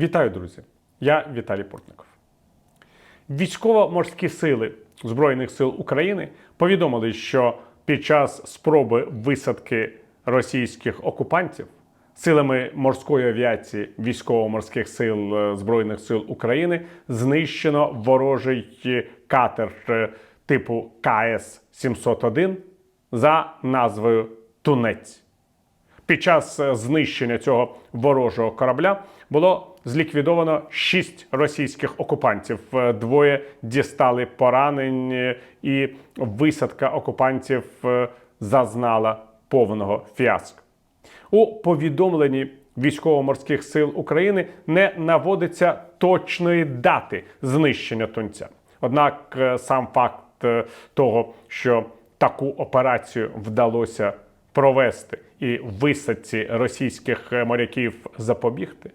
Вітаю, друзі! Я Віталій Портников. Військово-морські сили Збройних сил України повідомили, що під час спроби висадки російських окупантів силами морської авіації військово-морських сил е, Збройних сил України знищено ворожий катер е, типу КС 701 за назвою Тунець. Під час е, знищення цього ворожого корабля було зліквідовано шість російських окупантів. Е, Двоє дістали поранень, е, і висадка окупантів е, зазнала повного фіаско. У повідомленні військово-морських сил України не наводиться точної дати знищення тунця. Однак сам факт того, що таку операцію вдалося провести і висадці російських моряків запобігти,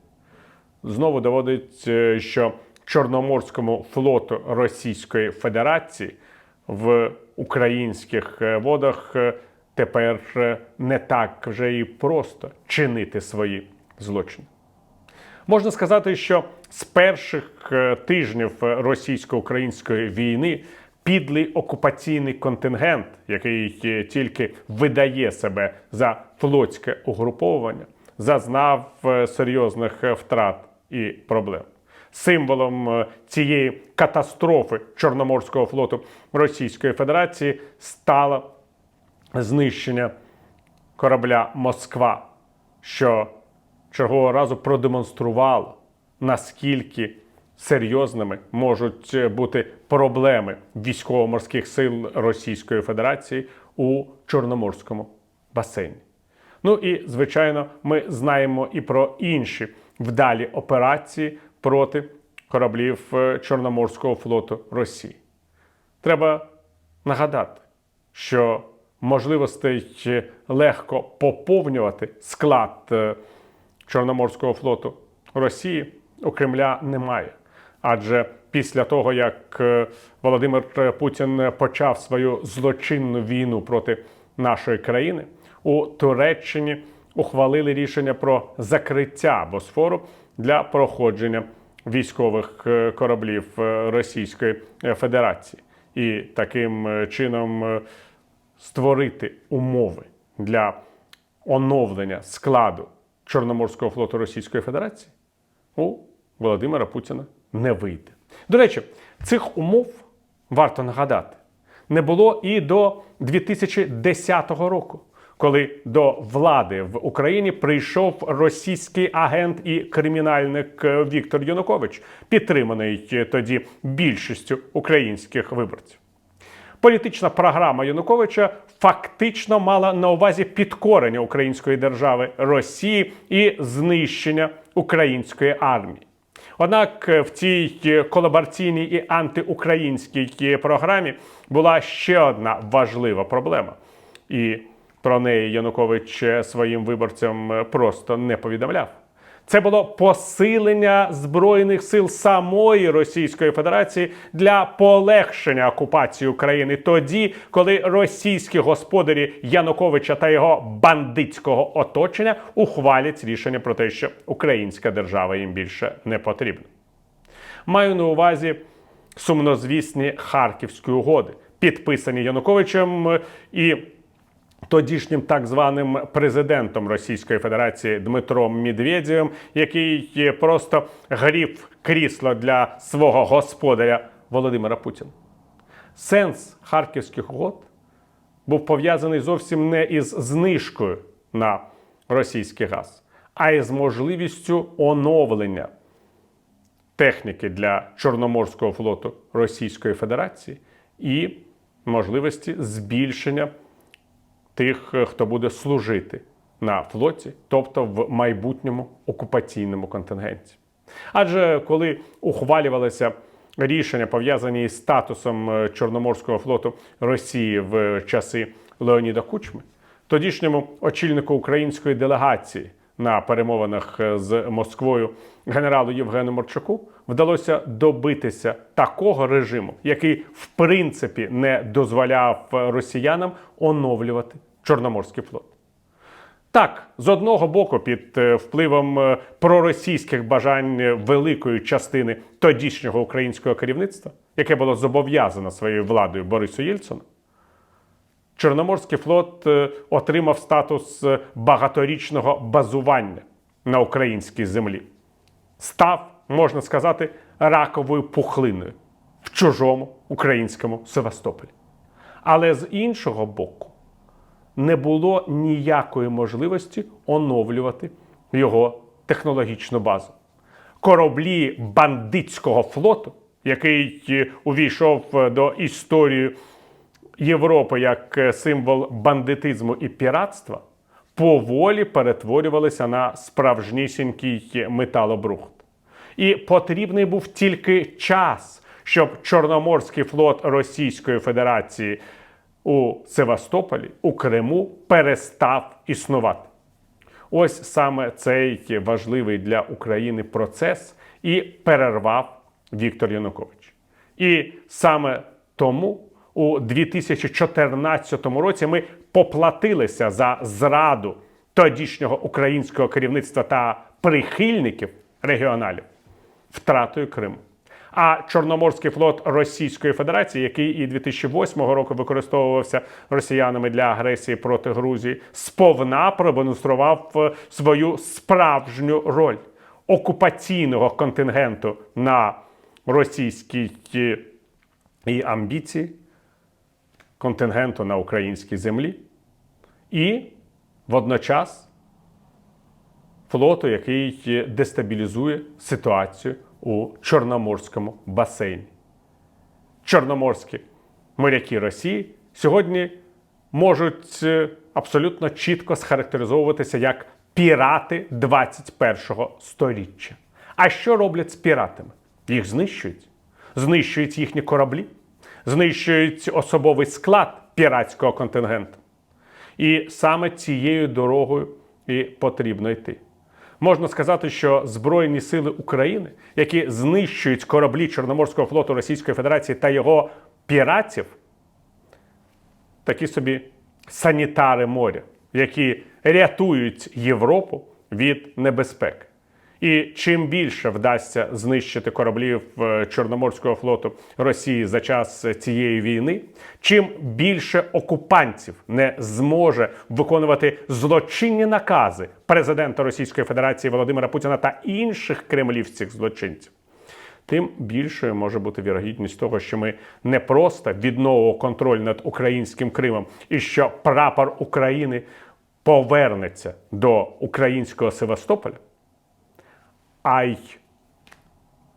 знову доводить, що Чорноморському флоту Російської Федерації в українських е, водах е, тепер е, не так вже і просто чинити свої злочини. Можна сказати, що з перших тижнів російсько-української війни підлий окупаційний контингент, який тільки видає себе за флотське угруповування, зазнав серйозних втрат і проблем. Символом е, цієї катастрофи Чорноморського флоту Російської Федерації стало знищення корабля Москва, що чергового разу продемонструвало, наскільки серйозними можуть е, бути проблеми військово-морських сил Російської Федерації у Чорноморському басейні. Ну і звичайно, ми знаємо і про інші вдалі операції проти кораблів е, Чорноморського флоту Росії. Треба нагадати, що можливостей е, легко поповнювати склад е, Чорноморського флоту Росії у Кремля немає. Адже після того, як Володимир Путін почав свою злочинну війну проти нашої країни, у Туреччині ухвалили рішення про закриття Босфору для проходження військових е, кораблів е, Російської Федерації, і таким е, чином е, створити умови для оновлення складу Чорноморського флоту Російської Федерації у Володимира Путіна не вийде. До речі, цих умов варто нагадати не було і до 2010 року, коли до влади в Україні прийшов російський агент і кримінальник е, Віктор Янукович, підтриманий е, тоді більшістю українських виборців. Політична програма Януковича фактично мала на увазі підкорення української держави Росії і знищення української армії. Однак е, в цій колабораційній і антиукраїнській програмі була ще одна важлива проблема, і про неї Янукович е, своїм виборцям е, просто не повідомляв. Це було посилення збройних сил самої Російської Федерації для полегшення окупації України тоді, коли російські господарі Януковича та його бандитського оточення ухвалять рішення про те, що українська держава їм більше не потрібна. Маю на увазі сумнозвісні Харківські угоди, підписані Януковичем е, і тодішнім так званим президентом Російської Федерації Дмитром Медведєвим, який просто грів крісло для свого господаря Володимира Путіна. Сенс харківських угод був пов'язаний зовсім не із знижкою на російський газ, а із можливістю оновлення техніки для Чорноморського флоту Російської Федерації і можливості збільшення тих, е, хто буде служити на флоті, тобто в майбутньому окупаційному контингенті. Адже коли ухвалювалися рішення, пов'язані із статусом е, Чорноморського флоту Росії в часи Леоніда Кучми, тодішньому очільнику української делегації на перемовинах е, з Москвою генералу Євгену Морчаку вдалося добитися такого режиму, який в принципі не дозволяв росіянам оновлювати Чорноморський флот. Так, з одного боку, під е, впливом е, проросійських бажань е, великої частини тодішнього українського керівництва, яке було зобов'язано своєю владою Борису Єльцину, Чорноморський флот е, отримав статус е, багаторічного базування на українській землі. Став, можна сказати, раковою пухлиною в чужому українському Севастополі. Але з іншого боку, не було ніякої можливості оновлювати його технологічну базу. Кораблі бандитського флоту, який е, увійшов до історії Європи як е, символ бандитизму і піратства, поволі перетворювалися на справжнісінький металобрухт. І потрібний був тільки час, щоб Чорноморський флот Російської Федерації у Севастополі, у Криму перестав існувати. Ось саме цей важливий для України процес і перервав Віктор Янукович. І саме тому у 2014 році ми поплатилися за зраду тодішнього українського керівництва та прихильників регіоналів втратою Криму. А Чорноморський флот Російської Федерації, який і 2008 року використовувався росіянами для агресії проти Грузії, сповна продемонстрував е, свою справжню роль окупаційного контингенту на російській е, і амбіції, контингенту на українській землі, і водночас флоту, який дестабілізує ситуацію у Чорноморському басейні. Чорноморські моряки Росії сьогодні можуть е, абсолютно чітко схарактеризовуватися як пірати 21-го сторіччя. А що роблять з піратами? Їх знищують, знищують їхні кораблі, знищують особовий склад піратського контингенту. І саме цією дорогою і потрібно йти. Можна сказати, що Збройні сили України, які знищують кораблі Чорноморського флоту Російської Федерації та його піратів, такі собі санітари моря, які рятують Європу від небезпек. І чим більше вдасться знищити кораблів е, Чорноморського флоту Росії за час цієї війни, чим більше окупантів не зможе виконувати злочинні накази президента Російської Федерації Володимира Путіна та інших кремлівських злочинців, тим більшою може бути вірогідність того, що ми не просто відновимо контроль над українським Кримом, і що прапор України повернеться до українського Севастополя а й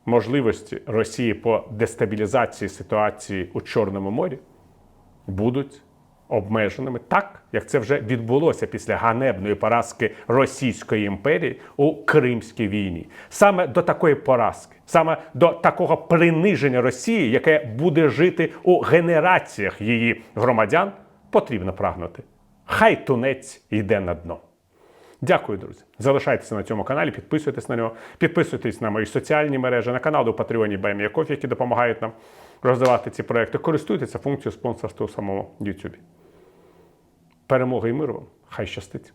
можливості Росії по дестабілізації ситуації у Чорному морі будуть обмеженими так, як це вже відбулося після ганебної поразки Російської імперії у Кримській війні. Саме до такої поразки, саме до такого приниження Росії, яке буде жити у генераціях її громадян, потрібно прагнути. Хай тунець йде на дно. Дякую, друзі. Залишайтеся на цьому каналі, підписуйтесь на нього, підписуйтесь на мої соціальні мережі, на канал у Патреоні Баймія які допомагають нам розвивати ці проекти. Користуйтеся функцією спонсорства у самому YouTube. Перемоги і миру вам! Хай щастить!